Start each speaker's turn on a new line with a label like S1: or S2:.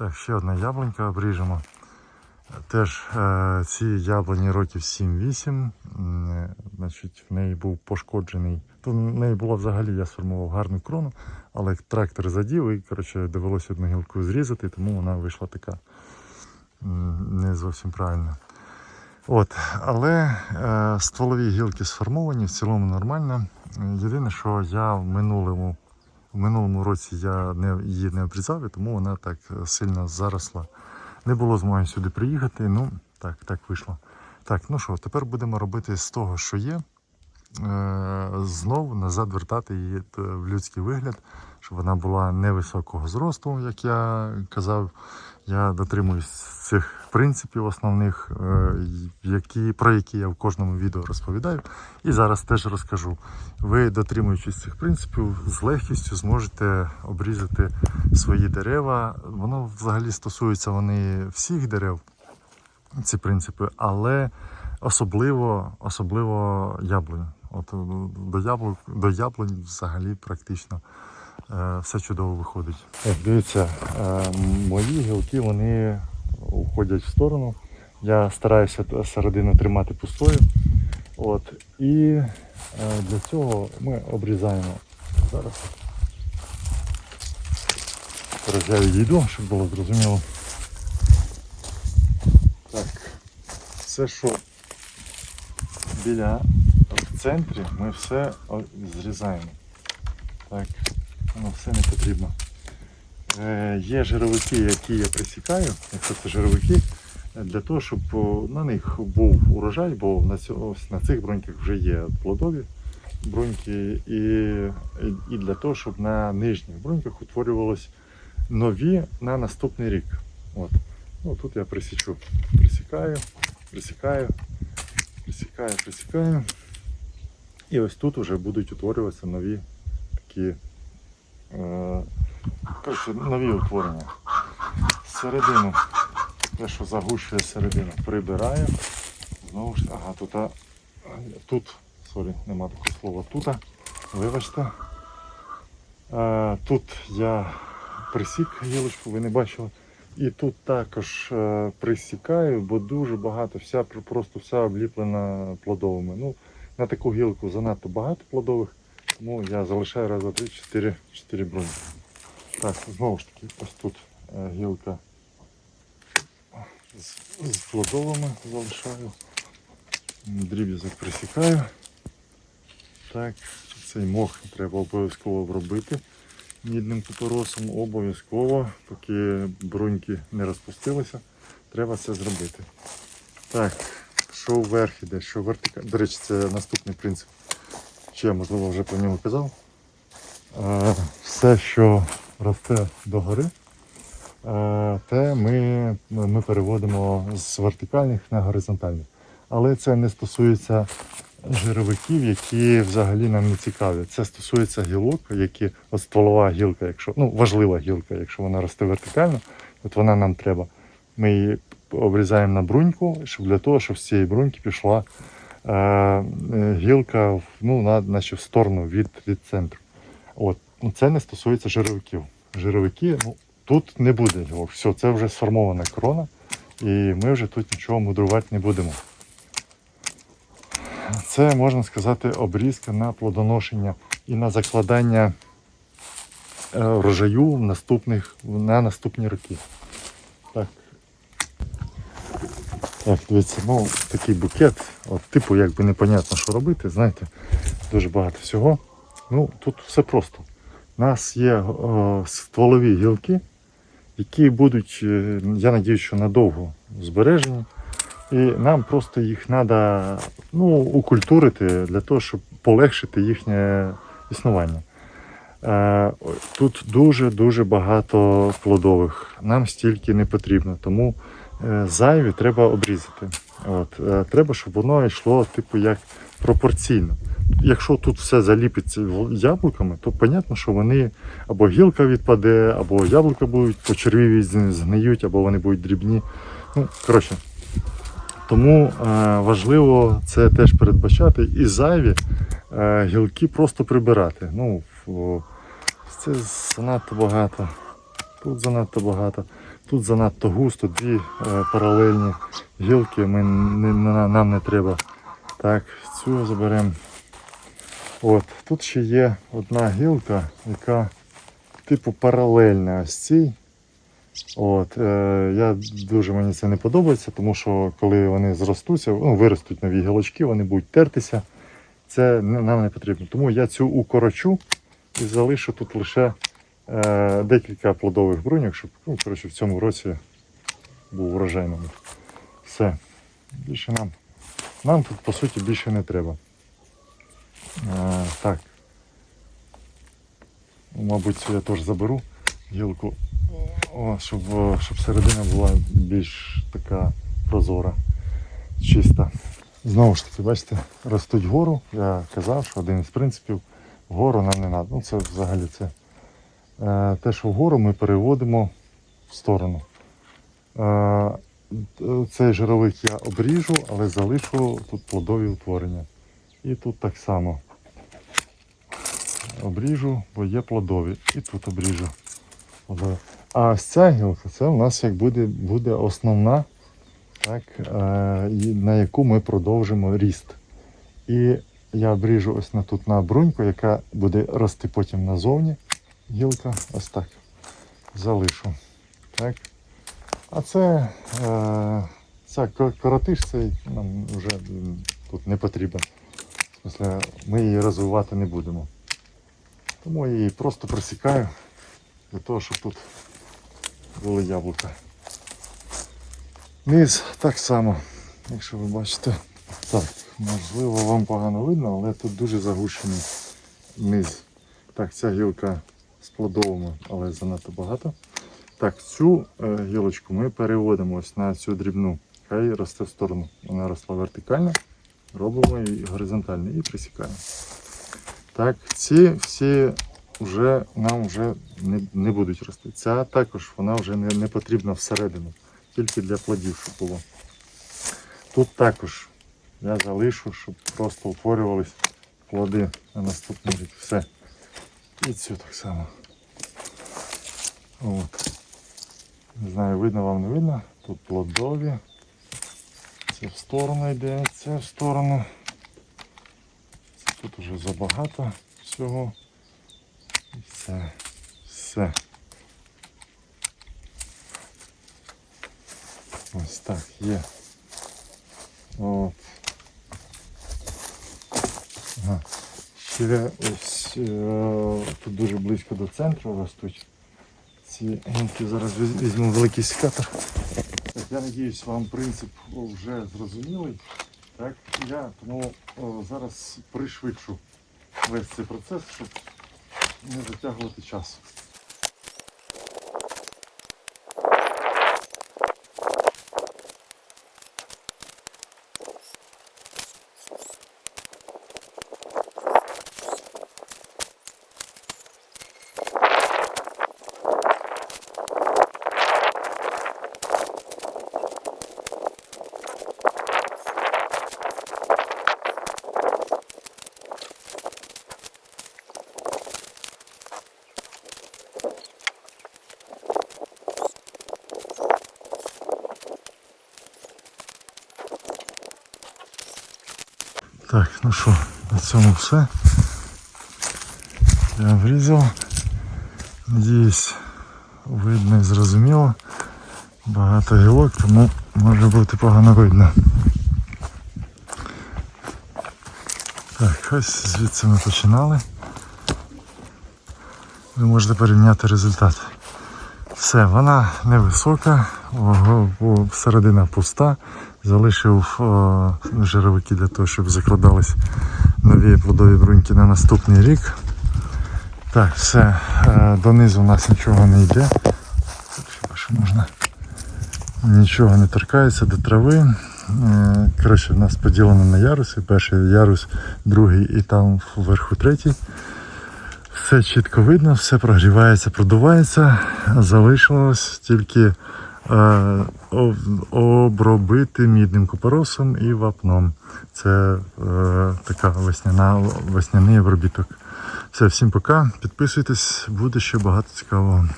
S1: Так, ще одна яблунька обріжемо. Теж е, ці яблуні років 7-8. е, Значить, в неї був пошкоджений. То в неї було взагалі, я сформував гарну крону, але трактор задів і коротше, довелося одну гілку зрізати, тому вона вийшла така не зовсім правильна. От, але е, стволові гілки сформовані, в цілому нормально. Єдине, що я в минулому, в минулому році я не, її не обрізав, і тому вона так е, сильно заросла. Не було змоги сюди приїхати. Ну, так, так вийшло. Так, ну що, тепер будемо робити з того, що є. Е, знов назад вертати її е, в людський вигляд, щоб вона була невисокого зросту, як я казав. Я дотримуюсь цих принципів основних, е, які, про які я в кожному відео розповідаю. І зараз теж розкажу. Ви, дотримуючись цих принципів, з легкістю зможете обрізати свої дерева. Воно взагалі стосується вони всіх дерев, ці принципи, але особливо, особливо яблунь. От до яблунь, до яблунь взагалі практично все чудово виходить. Дивіться, е, мої гілки вони уходять в сторону. Я стараюся середину тримати пустою. От, і е, для цього ми обрізаємо зараз. Зараз я відійду, щоб було зрозуміло. Так, все, що біля в центрі, ми все зрізаємо. Так, воно все не потрібно. Е, є жировики, які я присікаю, якщо це жировики, е, для того, щоб на них був урожай, бо на, ось на цих бруньках вже є плодові бруньки, і, і, для того, щоб на нижніх бруньках утворювалось нові на наступний рік. От. Ну, тут я присічу. Присікаю, присікаю, присікаю, присікаю. І ось тут вже будуть утворюватися нові такі е, коротше, нові утворення. Середину, те, що загущує середину, прибираю. Знову ж, ага, тут, тут, сорі, нема такого слова, тут, вибачте. Е, тут я присік гілочку, ви не бачили. І тут також е, присікаю, бо дуже багато, вся просто вся обліплена плодовими. Ну, на таку гілку занадто багато плодових, тому я залишаю раз, два, три, чотири, чотири броні. Так, знову ж таки, ось тут е, гілка з, з плодовими залишаю. Дріб'язок присікаю. Так, цей мох треба обов'язково обробити мідним купоросом. Обов'язково, поки бруньки не розпустилися, треба це зробити. Так, що вверх іде, що вертикаль. До речі, це наступний принцип. Чи я, можливо, вже про нього казав. Е, Все, що росте догори, е, те ми, ми переводимо з вертикальних на горизонтальні. Але це не стосується жировиків, які взагалі нам не цікаві. Це стосується гілок, які от стволова гілка, якщо ну важлива гілка, якщо вона росте вертикально, от вона нам треба. Ми її обрізаємо на бруньку, щоб для того, щоб з цієї бруньки пішла гілка в- ну, на, наче в сторону від, від центру. От. Ну, це не стосується жировиків. Жировики, ну, тут не буде. Все, це вже сформована крона, і ми вже тут нічого мудрувати не будемо. Це можна сказати обрізка на плодоношення і на закладання е, врожаю в наступних, на наступні роки. Так. Так, дивіться, ну такий букет. От, типу, якби непонятно, що робити, знаєте, дуже багато всього. Ну, тут все просто. У нас є е, стволові гілки, які будуть, е, я надіюсь, що надовго збережені. І нам просто їх треба ну, укультурити для того, щоб полегшити їхнє існування. Е, Тут дуже-дуже багато плодових. Нам стільки не потрібно, тому зайві треба обрізати. От, е, треба, щоб воно йшло типу як пропорційно. Якщо тут все заліпиться яблуками, то зрозуміло, що вони або гілка відпаде, або яблука будуть почервіві, з- згниють, або вони будуть дрібні. Ну, коротше, тому е, важливо це теж передбачати і зайві е, гілки просто прибирати. Ну, це занадто багато. Тут занадто багато. Тут занадто густо, дві е, паралельні гілки ми, нам не треба. Так, цю заберемо. От, тут ще є одна гілка, яка типу паралельна ось цій. От, е, я дуже мені це не подобається, тому що коли вони зростуться, ну, виростуть нові гілочки, вони будуть тертися. Це нам не потрібно. Тому я цю укорочу і залишу тут лише е, декілька плодових бруньок, щоб ну, коротше, в цьому році був урожайним. Все. Більше нам, нам тут по суті більше не треба. Е, так. Мабуть, я теж заберу гілку, О, щоб, е, щоб середина була більш така прозора, чиста. Знову ж таки, бачите, ростуть вгору. Я казав, що один із принципів вгору нам не треба. Ну, це взагалі це. Е, те, що вгору ми переводимо в сторону. Е, цей жировик я обріжу, але залишу тут плодові утворення. І тут так само. Обріжу, бо є плодові. І тут обріжу. А ось ця гілка, це у нас як буде, буде основна, так, е, на яку ми продовжимо ріст. І я обріжу ось на тут на бруньку, яка буде рости потім назовні. Гілка, ось так. Залишу. Так. А це е, ця коротиш цей нам вже тут не потрібен. В смислі, ми її розвивати не будемо. Тому її просто присікаю для того, щоб тут були яблука. Низ так само, якщо ви бачите. Так, можливо, вам погано видно, але тут дуже загущений низ. Так, ця гілка плодовими, але занадто багато. Так, цю е, гілочку ми переводимо ось на цю дрібну. Хай росте в сторону. Вона росла вертикально, робимо її горизонтально і присікаємо. Так, ці всі вже нам вже не, не будуть рости. Ця також вона вже не, не потрібна всередину, тільки для плодів, щоб було. Тут також я залишу, щоб просто утворювались плоди на наступний рік. Все. І цю так само. От. Не знаю, видно вам не видно. Тут плодові. Це в сторону йде, це в сторону. Тут уже забагато всього. І все. Все. Ось так є. От. Ага. Ще ось е, тут дуже близько до центру ростуть. Ці гінки зараз візьму великий секатор. Так, я надіюсь, вам принцип вже зрозумілий. Так, я тому о, зараз пришвидшу весь цей процес, щоб не затягувати час. Так, ну що, на цьому все. Я врізав. Надіюсь, видно і зрозуміло. Багато гілок, тому може бути погано видно. Так, ось звідси ми починали. Ви можете порівняти результат. Все, вона невисока, середина пуста. Залишив о, жировики для того, щоб закладались нові плодові бруньки на наступний рік. Так, все, е, донизу у нас нічого не йде. Хіба що можна. Нічого не торкається до трави. Е, Коротше, в нас поділено на яруси. Перший ярус, другий і там вверху третій. Все чітко видно, все прогрівається, продувається. Залишилось тільки е, обробити мідним купоросом і вапном. Це е, така весняна, весняний обробіток. Все, всім пока. Підписуйтесь, буде ще багато цікавого.